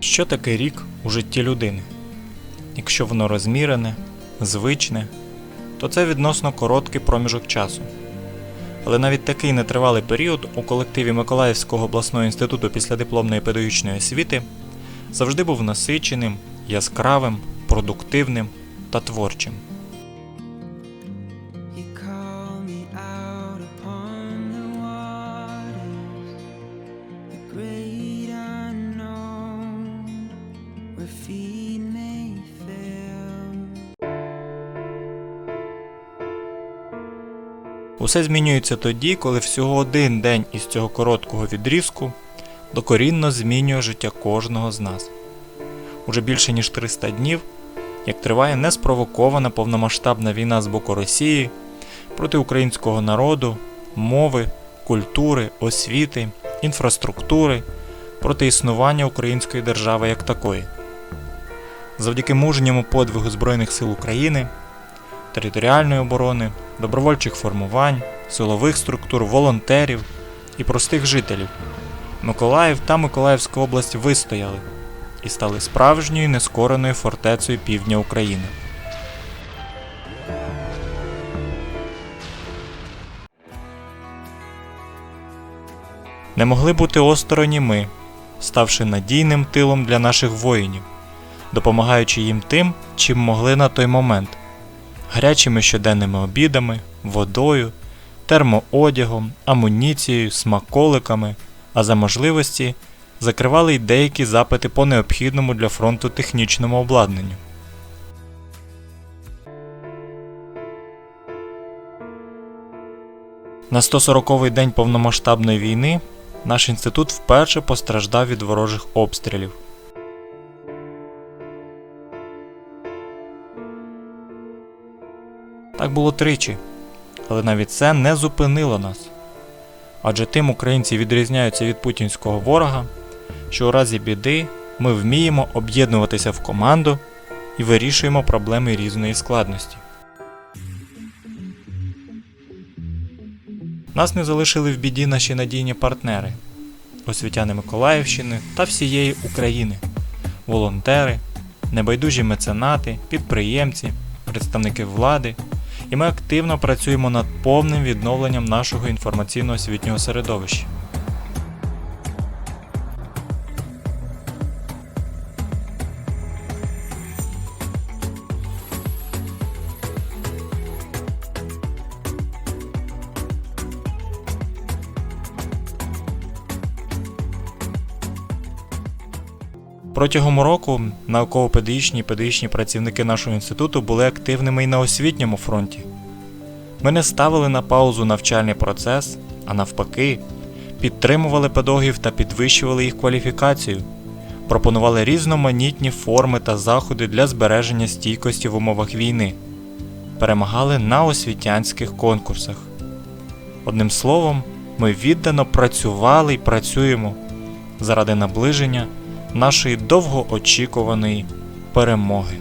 Що таке рік у житті людини? Якщо воно розмірене, звичне, то це відносно короткий проміжок часу. Але навіть такий нетривалий період у колективі Миколаївського обласного інституту післядипломної педагогічної освіти завжди був насиченим, яскравим, продуктивним та творчим. Feet may. Усе змінюється тоді, коли всього один день із цього короткого відрізку докорінно змінює життя кожного з нас. Уже більше ніж 300 днів, як триває неспровокована повномасштабна війна з боку Росії проти українського народу, мови, культури, освіти, інфраструктури, проти існування української держави як такої. Завдяки мужньому подвигу Збройних сил України, територіальної оборони, добровольчих формувань, силових структур, волонтерів і простих жителів. Миколаїв та Миколаївська область вистояли і стали справжньою нескореною фортецею півдня України. Не могли бути осторонь ми, ставши надійним тилом для наших воїнів, допомагаючи їм тим, чим могли на той момент гарячими щоденними обідами, водою, термоодягом, амуніцією, смаколиками, а за можливості закривали й деякі запити по необхідному для фронту технічному обладнанню. На 140-й день повномасштабної війни наш інститут вперше постраждав від ворожих обстрілів. Так було тричі, але навіть це не зупинило нас. Адже тим українці відрізняються від путінського ворога, що у разі біди ми вміємо об'єднуватися в команду і вирішуємо проблеми різної складності. Нас не залишили в біді наші надійні партнери, освітяни Миколаївщини та всієї України, волонтери, небайдужі меценати, підприємці, представники влади, і ми активно працюємо над повним відновленням нашого інформаційно-освітнього середовища. Протягом року науково-педагогічні і педагогічні працівники нашого інституту були активними і на освітньому фронті. Ми не ставили на паузу навчальний процес, а навпаки, підтримували педагогів та підвищували їх кваліфікацію, пропонували різноманітні форми та заходи для збереження стійкості в умовах війни, перемагали на освітянських конкурсах. Одним словом, ми віддано працювали і працюємо заради наближення нашої довгоочікуваної перемоги.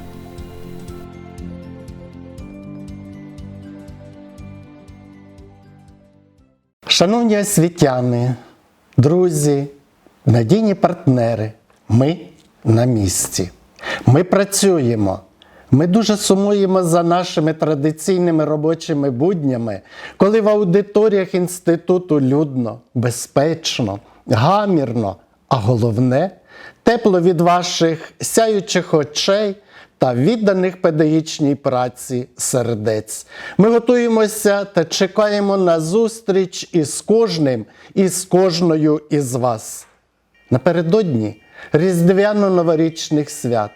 Шановні освітяни, друзі, надійні партнери, ми на місці. Ми працюємо. Ми дуже сумуємо за нашими традиційними робочими буднями, коли в аудиторіях інституту людно, безпечно, гамірно, а головне тепло від ваших сяючих очей та відданих педагогічній праці сердець. Ми готуємося та чекаємо на зустріч із кожним і з кожною із вас. Напередодні Різдвяно-новорічних свят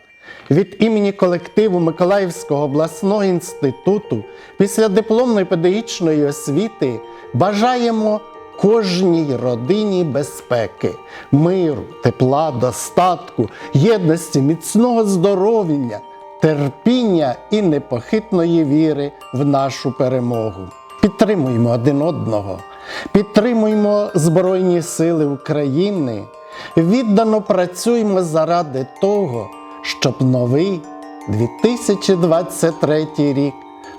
від імені колективу Миколаївського обласного інституту після дипломної педагогічної освіти бажаємо кожній родині безпеки, миру, тепла, достатку, єдності, міцного здоров'я, терпіння і непохитної віри в нашу перемогу. Підтримуємо один одного, підтримуємо Збройні Сили України, віддано працюємо заради того, щоб новий 2023 рік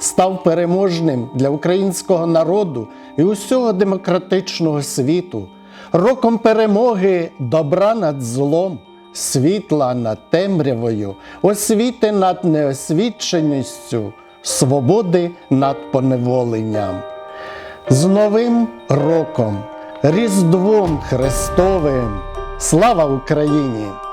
став переможним для українського народу і усього демократичного світу, роком перемоги добра над злом, світла над темрявою, освіти над неосвіченістю, свободи над поневоленням. З Новим роком, Різдвом Христовим! Слава Україні!